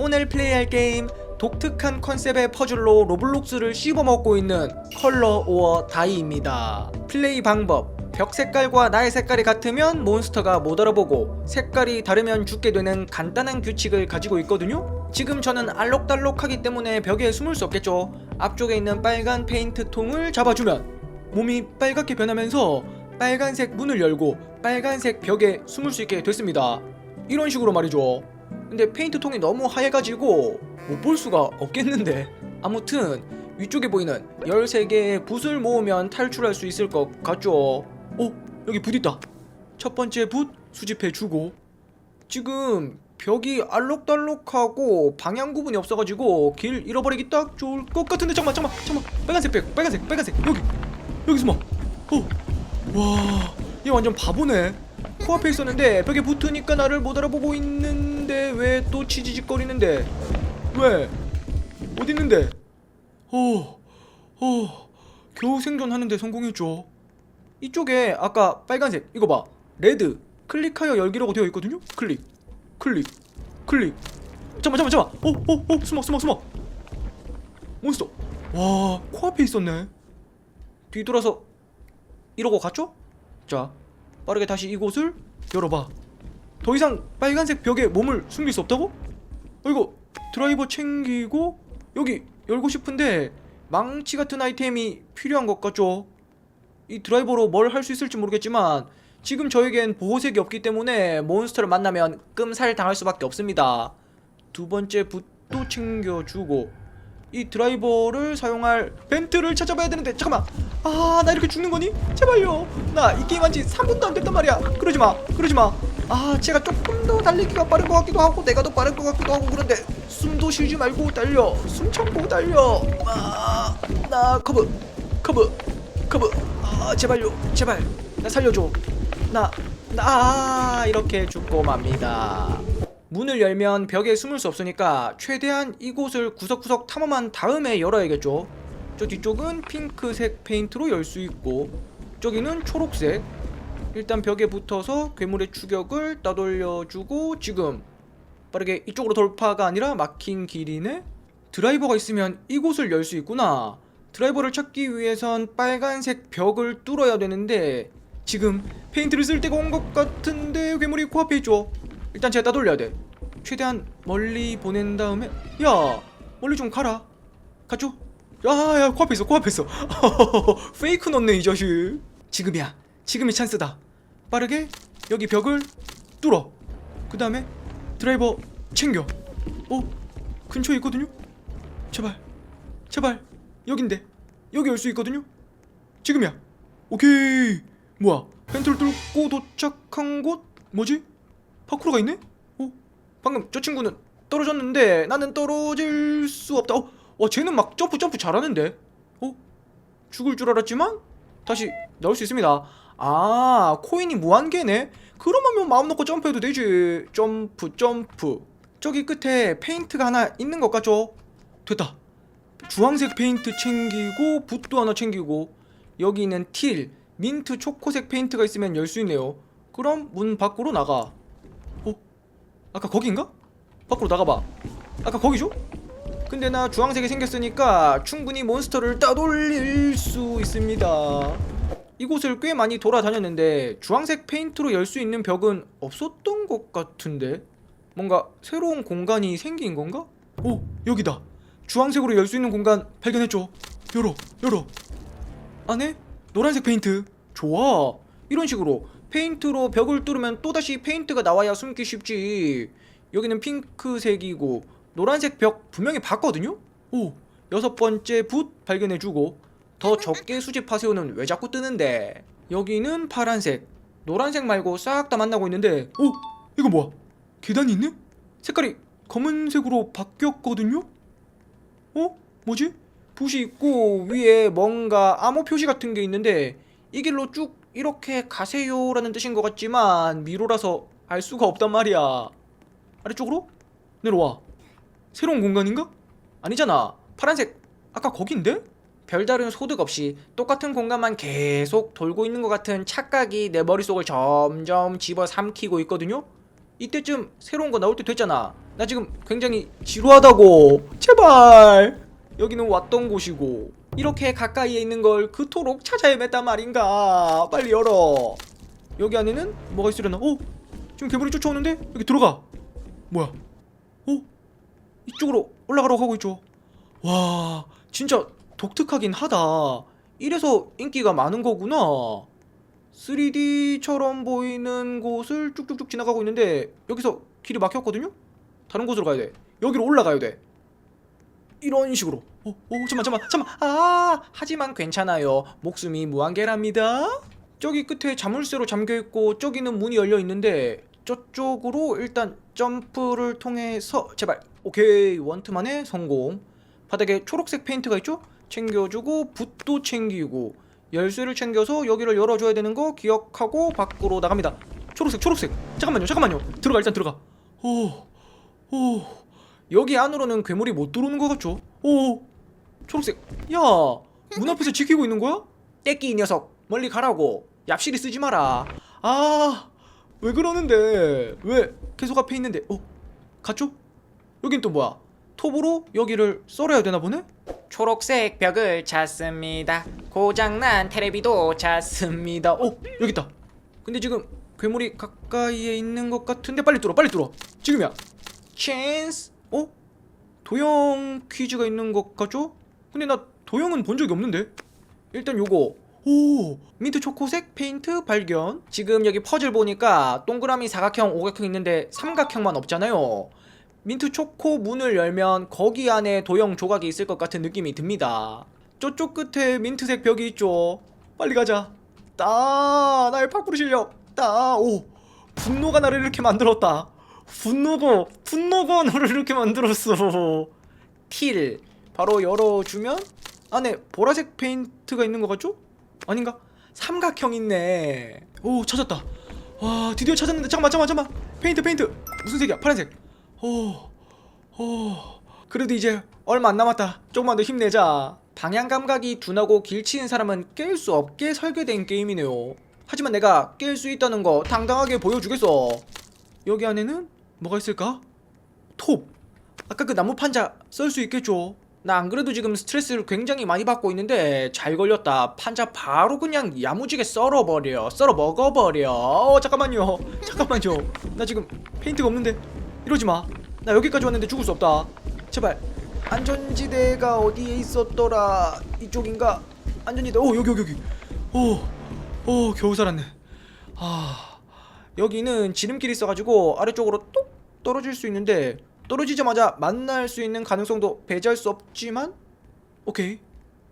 오늘 플레이할 게임 독특한 컨셉의 퍼즐로 로블록스를 씹어먹고 있는 컬러 오어 다이입니다. 플레이 방법 벽 색깔과 나의 색깔이 같으면 몬스터가 못 알아보고 색깔이 다르면 죽게 되는 간단한 규칙을 가지고 있거든요. 지금 저는 알록달록하기 때문에 벽에 숨을 수 없겠죠. 앞쪽에 있는 빨간 페인트 통을 잡아주면 몸이 빨갛게 변하면서 빨간색 문을 열고 빨간색 벽에 숨을 수 있게 됐습니다. 이런 식으로 말이죠. 근데 페인트 통이 너무 하얘가지고 못 볼 수가 없겠는데. 아무튼 위쪽에 보이는 13개의 붓을 모으면 탈출할 수 있을 것 같죠. 어? 여기 붓 있다. 첫 번째 붓 수집해 주고 지금 벽이 알록달록하고 방향 구분이 없어가지고 길 잃어버리기 딱 좋을 것 같은데 잠깐만 잠깐만 잠깐만 빨간색 벽 빨간색 빨간색 여기 여기 숨어 어와얘 완전 바보네 코앞에 있었는데 벽에 붙으니까 나를 못 알아보고 있는데 왜 또 치지직거리는데? 왜? 어디 있는데? 어 어 겨우 생존하는데 성공했죠. 이쪽에 아까 빨간색 이거 봐. 레드 클릭하여 열기라고 되어 있거든요? 클릭 클릭 클릭. 잠깐만 잠깐만 잠깐만. 어 어 어 숨어 숨어 숨어. 몬스터. 와 코앞에 있었네. 뒤돌아서 이러고 갔죠? 자 빠르게 다시 이곳을 열어봐 더 이상 빨간색 벽에 몸을 숨길 수 없다고? 어 이거 드라이버 챙기고 여기 열고 싶은데 망치 같은 아이템이 필요한 것 같죠? 이 드라이버로 뭘 할 수 있을지 모르겠지만 지금 저에겐 보호색이 없기 때문에 몬스터를 만나면 끔살 당할 수밖에 없습니다. 두 번째 붓도 챙겨주고 이 드라이버를 사용할 벤트를 찾아봐야 되는데 잠깐만. 아 나 이렇게 죽는 거니? 제발요. 나 이 게임 한지 3분도 안 됐단 말이야. 그러지 마 그러지 마 아 제가 조금 더 달리기가 빠른 것 같기도 하고 내가 더 빠른 것 같기도 하고 그런데 숨도 쉬지 말고 달려. 숨 참고 달려. 아나 커브 커브 커브. 아 제발요 제발. 나 살려줘. 나나 이렇게 죽고 맙니다 문을 열면 벽에 숨을 수 없으니까 최대한 이곳을 구석구석 탐험한 다음에 열어야겠죠. 저 뒤쪽은 핑크색 페인트로 열 수 있고 저기는 초록색. 일단 벽에 붙어서 괴물의 추격을 따돌려주고 지금 빠르게 이쪽으로 돌파가 아니라 막힌 길이네. 드라이버가 있으면 이곳을 열 수 있구나. 드라이버를 찾기 위해선 빨간색 벽을 뚫어야 되는데 지금 페인트를 쓸 때가 온 것 같은데 괴물이 코앞에 있죠 일단 제가 따돌려야 돼. 최대한 멀리 보낸 다음에 야 멀리 좀 가라. 가죠? 야야 코앞에 있어 코앞에 있어. 페이크 넣네 이 자식. 지금이야. 지금이 찬스다. 빠르게 여기 벽을 뚫어. 그 다음에 드라이버 챙겨. 어? 근처에 있거든요? 제발. 제발. 여긴데. 여기 올 수 있거든요? 지금이야. 오케이. 뭐야? 펜트를 뚫고 도착한 곳? 뭐지 파쿠르가 있네? 어? 방금 저 친구는 떨어졌는데 나는 떨어질 수 없다. 어, 와 쟤는 막 점프 점프 잘하는데? 어? 죽을 줄 알았지만 다시 나올 수 있습니다. 아 코인이 무한개네? 그러면 마음 놓고 점프해도 되지. 점프 점프. 저기 끝에 페인트가 하나 있는 것 같죠? 됐다. 주황색 페인트 챙기고 붓도 하나 챙기고 여기 있는 틸 민트 초코색 페인트가 있으면 열 수 있네요. 그럼 문 밖으로 나가. 어? 아까 거긴가? 밖으로 나가봐. 아까 거기죠? 근데 나 주황색이 생겼으니까 충분히 몬스터를 따돌릴 수 있습니다. 이곳을 꽤 많이 돌아다녔는데 주황색 페인트로 열 수 있는 벽은 없었던 것 같은데? 뭔가 새로운 공간이 생긴 건가? 오 여기다. 주황색으로 열 수 있는 공간 발견했죠. 열어 열어. 안에 노란색 페인트. 좋아. 이런 식으로 페인트로 벽을 뚫으면 또다시 페인트가 나와야 숨기 쉽지. 여기는 핑크색이고 노란색 벽 분명히 봤거든요? 오 여섯 번째 붓 발견해주고 더 적게 수집하세요는 왜 자꾸 뜨는데? 여기는 파란색 노란색 말고 싹 다 만나고 있는데. 오 이거 뭐야? 계단이 있네? 색깔이 검은색으로 바뀌었거든요? 어? 뭐지? 붓이 있고 위에 뭔가 암호 표시 같은 게 있는데 이 길로 쭉 이렇게 가세요라는 뜻인 것 같지만 미로라서 알 수가 없단 말이야. 아래쪽으로 내려와. 새로운 공간인가? 아니잖아. 파란색. 아까 거긴데? 별다른 소득 없이 똑같은 공간만 계속 돌고 있는 것 같은 착각이 내 머릿속을 점점 집어삼키고 있거든요. 이때쯤 새로운 거 나올 때 됐잖아. 나 지금 굉장히 지루하다고. 제발! 여기는 왔던 곳이고 이렇게 가까이에 있는 걸 그토록 찾아 헤맸단 말인가? 빨리 열어. 여기 안에는 뭐가 있으려나? 어? 지금 괴물이 쫓아오는데? 여기 들어가. 뭐야? 어? 이쪽으로 올라가라고 하고 있죠. 와 진짜 독특하긴 하다. 이래서 인기가 많은 거구나. 3D처럼 보이는 곳을 쭉쭉쭉 지나가고 있는데 여기서 길이 막혔거든요? 다른 곳으로 가야 돼. 여기로 올라가야 돼 이런 식으로. 어, 어 잠만 잠만 잠만. 아 하지만 괜찮아요. 목숨이 무한계랍니다. 저기 끝에 자물쇠로 잠겨있고 저기는 문이 열려있는데 저쪽으로 일단 점프를 통해서 제발. 오케이 원트만의 성공. 바닥에 초록색 페인트가 있죠? 챙겨주고 붓도 챙기고. 열쇠를 챙겨서 여기를 열어줘야 되는 거 기억하고 밖으로 나갑니다. 초록색 초록색. 잠깐만요 잠깐만요. 들어가 일단 들어가. 오 오, 여기 안으로는 괴물이 못 들어오는 것 같죠? 오, 초록색. 야, 문 앞에서 지키고 있는 거야? 떼끼 이 녀석, 멀리 가라고. 얍실이 쓰지 마라. 아, 왜 그러는데? 왜 계속 앞에 있는데? 어, 갔죠? 여긴 또 뭐야? 톱으로 여기를 썰어야 되나 보네? 초록색 벽을 찾습니다. 고장난 테레비도 찾습니다. 어, 여기 있다. 근데 지금 괴물이 가까이에 있는 것 같은데 빨리 뚫어, 빨리 뚫어. 지금이야. 찬스. 어? 도형 퀴즈가 있는 것 같죠? 근데 나 도형은 본 적이 없는데. 일단 요거. 오, 민트 초코색 페인트 발견. 지금 여기 퍼즐 보니까 동그라미 사각형, 오각형 있는데 삼각형만 없잖아요. 민트 초코 문을 열면 거기 안에 도형 조각이 있을 것 같은 느낌이 듭니다. 저쪽 끝에 민트색 벽이 있죠. 빨리 가자. 따 나의 파쿠르 실력. 따 오. 분노가 나를 이렇게 만들었다. 분노가 분노가 나를 이렇게 만들었어. 틸 바로 열어주면 안에 보라색 페인트가 있는 것 같죠? 아닌가? 삼각형 있네. 오 찾았다. 와 드디어 찾았는데 잠깐만 잠깐만 잠깐만 페인트 페인트 무슨 색이야? 파란색. 오, 오. 그래도 이제 얼마 안 남았다. 조금만 더 힘내자. 방향 감각이 둔하고 길치는 사람은 깰 수 없게 설계된 게임이네요. 하지만 내가 깰 수 있다는 거 당당하게 보여주겠어. 여기 안에는 뭐가 있을까? 톱. 아까 그 나무 판자 쓸 수 있겠죠? 나 안 그래도 지금 스트레스를 굉장히 많이 받고 있는데 잘 걸렸다. 판자 바로 그냥 야무지게 썰어버려. 썰어 먹어버려. 어, 잠깐만요. 잠깐만요. 나 지금 페인트가 없는데 이러지 마. 나 여기까지 왔는데 죽을 수 없다. 제발. 안전지대가 어디에 있었더라? 이쪽인가? 안전지대. 오 여기 여기 여기. 오, 오 겨우 살았네. 아 여기는 지름길이 있어가지고 아래쪽으로 뚝 떨어질 수 있는데 떨어지자마자 만날 수 있는 가능성도 배제할 수 없지만 오케이.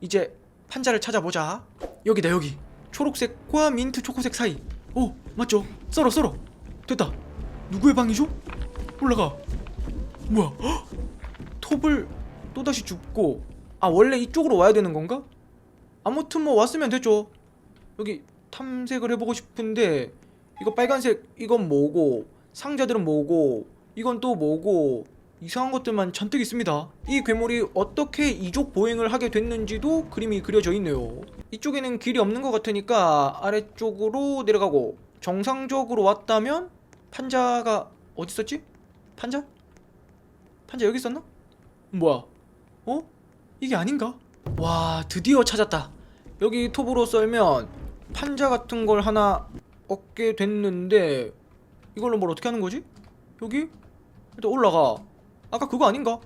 이제 판자를 찾아보자. 여기다 여기. 초록색과 민트 초코색 사이. 오 맞죠? 썰어 썰어. 됐다. 누구의 방이죠? 올라가. 뭐야? 헉! 톱을 또다시 줍고. 아 원래 이쪽으로 와야 되는 건가? 아무튼 뭐 왔으면 됐죠. 여기 탐색을 해보고 싶은데 이거 빨간색 이건 뭐고? 상자들은 뭐고 이건 또 뭐고 이상한 것들만 잔뜩 있습니다. 이 괴물이 어떻게 이족 보행을 하게 됐는지도 그림이 그려져 있네요. 이쪽에는 길이 없는 것 같으니까 아래쪽으로 내려가고 정상적으로 왔다면 판자가 어디 있었지? 판자? 판자 여기 있었나? 뭐야? 어? 이게 아닌가? 와 드디어 찾았다. 여기 톱으로 썰면 판자 같은 걸 하나 얻게 됐는데 이걸로 뭘 어떻게 하는 거지? 여기 일단 올라가. 아까 그거 아닌가?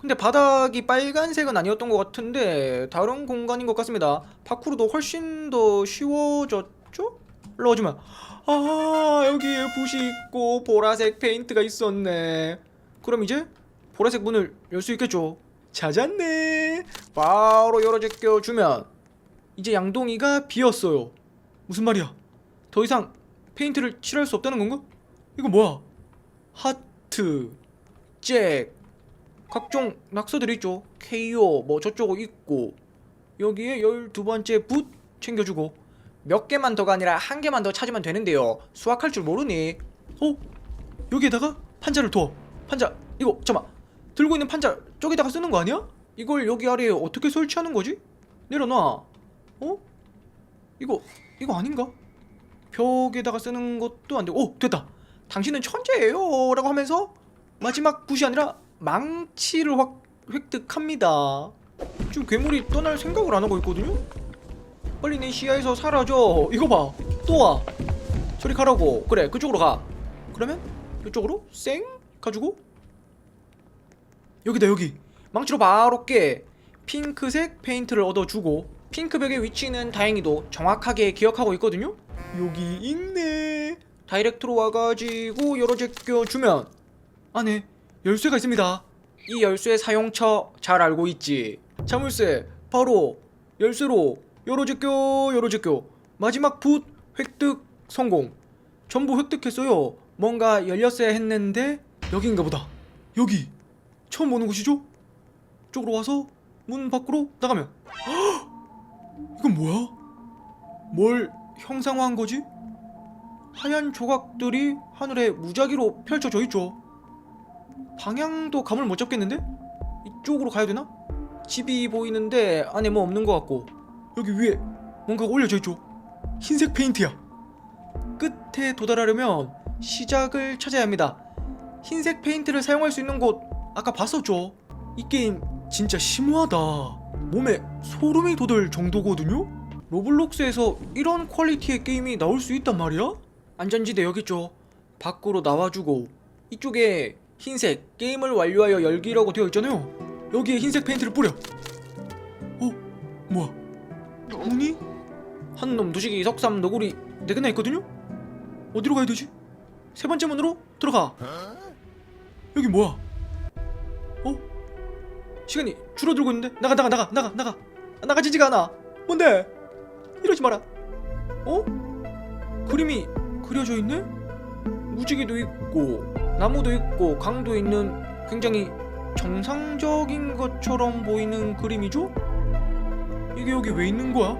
근데 바닥이 빨간색은 아니었던 것 같은데 다른 공간인 것 같습니다. 파쿠르도 훨씬 더 쉬워졌죠? 올라오지마. 아 여기에 붓이 있고 보라색 페인트가 있었네. 그럼 이제 보라색 문을 열 수 있겠죠? 찾았네. 바로 열어 제껴 주면 이제 양동이가 비었어요. 무슨 말이야? 더 이상 페인트를 칠할 수 없다는 건가? 이거 뭐야? 하트, 잭, 각종 낙서들이 있죠. KO 뭐 저쪽 있고 여기에 열두 번째 붓 챙겨주고 몇 개만 더가 아니라 한 개만 더 찾으면 되는데요. 수학할 줄 모르니? 어? 여기에다가 판자를 둬. 판자 이거 잠깐 들고 있는 판자 저기다가 쓰는 거 아니야? 이걸 여기 아래에 어떻게 설치하는 거지? 내려놔. 어? 이거 이거 아닌가? 벽에다가 쓰는 것도 안 되고 오 됐다 당신은 천재예요 라고 하면서 마지막 붓이 아니라 망치를 확 획득합니다. 지금 괴물이 떠날 생각을 안 하고 있거든요. 빨리 내 시야에서 사라져. 이거 봐. 또 와. 저리 가라고. 그래, 그쪽으로 가. 그러면 이쪽으로 쌩 가지고 여기다 여기. 망치로 바로 깨. 핑크색 페인트를 얻어주고 핑크벽의 위치는 다행히도 정확하게 기억하고 있거든요. 여기 있네. 다이렉트로 와가지고 열어 제껴주면 안에 열쇠가 있습니다. 이 열쇠 사용처 잘 알고 있지. 자물쇠 바로 열쇠로 열어 제껴 열어 제껴 마지막 붓 획득 성공. 전부 획득했어요. 뭔가 열렸어야 했는데 여기인가 보다. 여기 처음 보는 곳이죠? 쪽으로 와서 문 밖으로 나가면 헉! 이건 뭐야? 뭘 형상화한 거지? 하얀 조각들이 하늘에 무작위로 펼쳐져 있죠. 방향도 감을 못 잡겠는데? 이쪽으로 가야 되나? 집이 보이는데 안에 뭐 없는 것 같고 여기 위에 뭔가가 올려져 있죠. 흰색 페인트야. 끝에 도달하려면 시작을 찾아야 합니다. 흰색 페인트를 사용할 수 있는 곳 아까 봤었죠. 이 게임 진짜 심오하다. 몸에 소름이 돋을 정도거든요. 로블록스에서 이런 퀄리티의 게임이 나올 수 있단 말이야? 안전지대 여기 있죠. 밖으로 나와주고 이쪽에 흰색 게임을 완료하여 열기라고 되어 있잖아요. 여기에 흰색 페인트를 뿌려. 어? 뭐야? 문이? 한놈 두식이 석삼 너구리 네 개나 있거든요? 어디로 가야 되지? 세 번째 문으로 들어가. 여기 뭐야? 어? 시간이 줄어들고 있는데 나가 나가 나가 나가 나가 나가지지가 않아. 뭔데? 이러지 마라. 어? 그림이 그려져 있네? 무지개도 있고 나무도 있고 강도 있는 굉장히 정상적인 것처럼 보이는 그림이죠? 이게 여기 왜 있는 거야?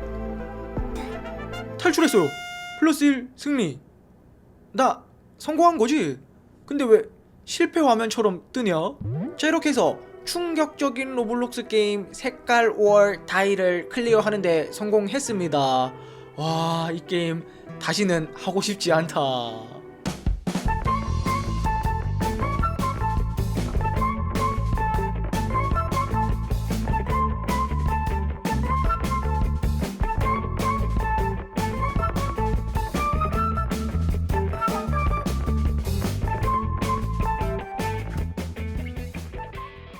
탈출했어요. 플러스 1 승리. 나 성공한 거지? 근데 왜 실패 화면처럼 뜨냐? 자 이렇게 해서 충격적인 로블록스 게임 색깔 월 다이를 클리어하는데 성공했습니다. 와 이 게임 다시는 하고 싶지 않다.